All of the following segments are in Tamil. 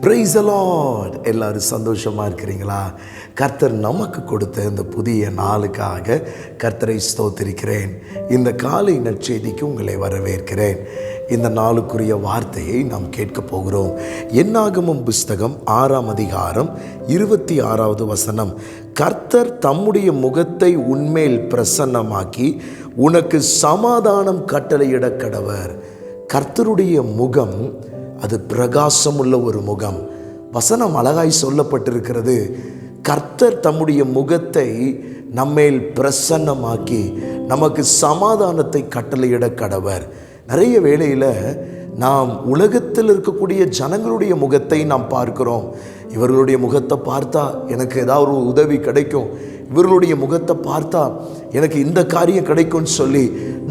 பிரைஸ் அலாட் எல்லாரும் சந்தோஷமாக இருக்கிறீங்களா? கர்த்தர் நமக்கு கொடுத்த இந்த புதிய நாளுக்காக கர்த்தரை ஸ்தோத்திருக்கிறேன். இந்த காலை நற்செய்திக்கு உங்களை வரவேற்கிறேன். இந்த நாளுக்குரிய வார்த்தையை நாம் கேட்க போகிறோம். என்னாகமும் புஸ்தகம் ஆறாம் அதிகாரம் இருபத்தி ஆறாவது வசனம். கர்த்தர் தம்முடைய முகத்தை உண்மையில் பிரசன்னமாக்கி உனக்கு சமாதானம் கட்டளையிட கடவர். கர்த்தருடைய முகம் அது பிரகாசம் உள்ள ஒரு முகம். வசனம் அழகாய் சொல்லப்பட்டிருக்கிறது. கர்த்தர் தம்முடைய முகத்தை நம்மேல் பிரசன்னமாக்கி நமக்கு சமாதானத்தை கட்டளையிட கடவர். நிறைய வேளையில் நாம் உலகத்தில் இருக்கக்கூடிய ஜனங்களுடைய முகத்தை நாம் பார்க்கிறோம். இவர்களுடைய முகத்தை பார்த்தா எனக்கு ஏதாவது ஒரு உதவி கிடைக்கும். இவர்களுடைய முகத்தை பார்த்தா எனக்கு இந்த காரியம் கிடைக்கும்னு சொல்லி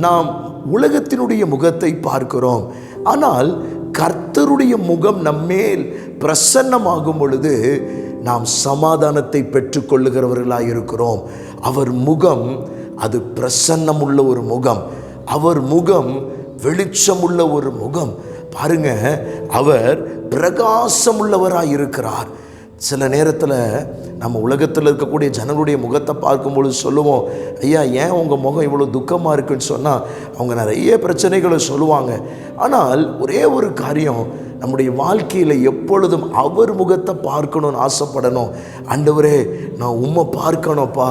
நாம் உலகத்தினுடைய முகத்தை பார்க்கிறோம். ஆனால் கர்த்தருடைய முகம் நம்மேல் பிரசன்னமாகும் பொழுது நாம் சமாதானத்தை பெற்றுக்கொள்ளுகிறவர்களாக இருக்கிறோம். அவர் முகம் அது பிரசன்னமுள்ள ஒரு முகம். அவர் முகம் வெளிச்சமுள்ள ஒரு முகம். பாருங்க அவர் பிரகாசமுள்ளவராக இருக்கிறார். சில நேரத்தில் நம்ம உலகத்தில் இருக்கக்கூடிய ஜனங்களுடைய முகத்தை பார்க்கும்பொழுது சொல்லுவோம் ஐயா ஏன் உங்கள் முகம் இவ்வளோ துக்கமாக இருக்குன்னு சொன்னால் அவங்க நிறைய பிரச்சனைகளை சொல்லுவாங்க. ஆனால் ஒரே ஒரு காரியம் நம்முடைய வாழ்க்கையில் எப்பொழுதும் அவர் முகத்தை பார்க்கணும்னு ஆசைப்படணும். ஆண்டவரே நான் உண்மை பார்க்கணும்ப்பா.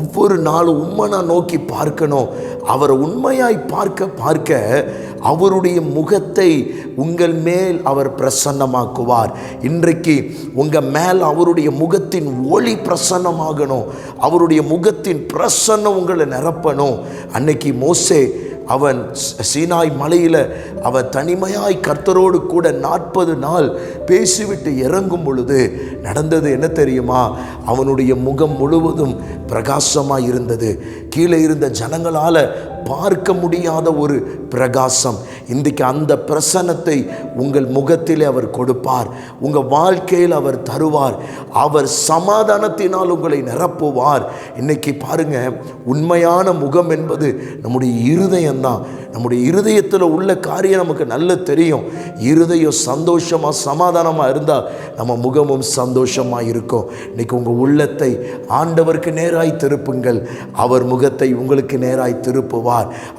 ஒவ்வொரு நாளும் உண்மை நான் நோக்கி பார்க்கணும். அவரை உண்மையாய் பார்க்க பார்க்க அவருடைய முகத்தை உங்கள் மேல் அவர் பிரசன்னமாக்குவார். இன்றைக்கு உங்கள் மேல் அவருடைய முகத்தின் ஒளி பிரசன்னமாகணும். அவருடைய முகத்தின் பிரசன்னம் உங்களை நிரப்பணும். அன்னைக்கு மோசே அவன் சீனாய் மலையில் அவன் தனிமையாய் கர்த்தரோடு கூட நாற்பது நாள் பேசிவிட்டு இறங்கும் பொழுது நடந்தது என்ன தெரியுமா? அவனுடைய முகம் முழுவதும் பிரகாசமாக இருந்தது. கீழே இருந்த ஜனங்களால் பார்க்க முடியாத ஒரு பிரகாசம். இன்றைக்கு அந்த பிரசன்னத்தை உங்கள் முகத்திலே அவர் கொடுப்பார். உங்கள் வாழ்க்கையில் அவர் தருவார். அவர் சமாதானத்தினால் உங்களை நிரப்புவார். இன்னைக்கு பாருங்க உண்மையான முகம் என்பது நம்முடைய இருதயம்தான். நம்முடைய இருதயத்தில் உள்ள காரியம் நமக்கு நல்ல தெரியும். இருதயம் சந்தோஷமாக சமாதானமாக இருந்தால் நம்ம முகமும் சந்தோஷமாக இருக்கும். இன்றைக்கி உங்கள் உள்ளத்தை ஆண்டவருக்கு நேராய் திருப்புங்கள். அவர் முகத்தை உங்களுக்கு நேராய் திருப்புவார்.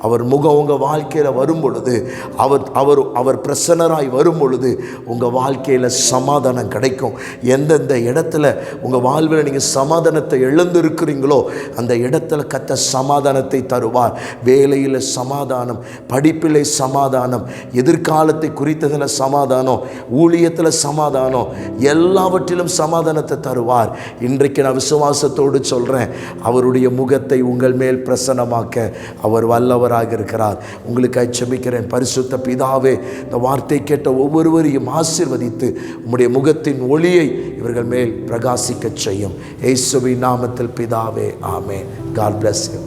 அவர் முகம் உங்கள் வாழ்க்கையில் வரும் பொழுது அவர் அவர் அவர் பிரசன்னராய் வரும் பொழுது உங்கள் வாழ்க்கையில் சமாதானம் கிடைக்கும். எந்தெந்த இடத்துல உங்கள் வாழ்வில் நீங்கள் சமாதானத்தை இழந்திருக்கிறீங்களோ அந்த இடத்துல கத்த சமாதானத்தை தருவார். வேலையில் சமாதானம் படிப்பில் சமாதானம் எதிர்காலத்தை குறித்ததில் சமாதானம் ஊழியத்தில் சமாதானம் எல்லாவற்றிலும் சமாதானத்தை தருவார். இன்றைக்கு நான் விசுவாசத்தோடு சொல்கிறேன் அவருடைய முகத்தை உங்கள் மேல் பிரசன்னமாக்க அவர் வல்லவராக இருக்கிறார். உங்களுக்கு செபிக்கிறேன் பரிசுத்த பிதாவே இந்த வார்த்தை கேட்ட ஒவ்வொருவரையும் ஆசிர்வதித்து உம்முடைய முகத்தின் ஒளியை இவர்கள் மேல் பிரகாசிக்கச் செய்யும். ஏசுவி நாமத்தில் பிதாவே ஆமே காட் பிளஸ் யூ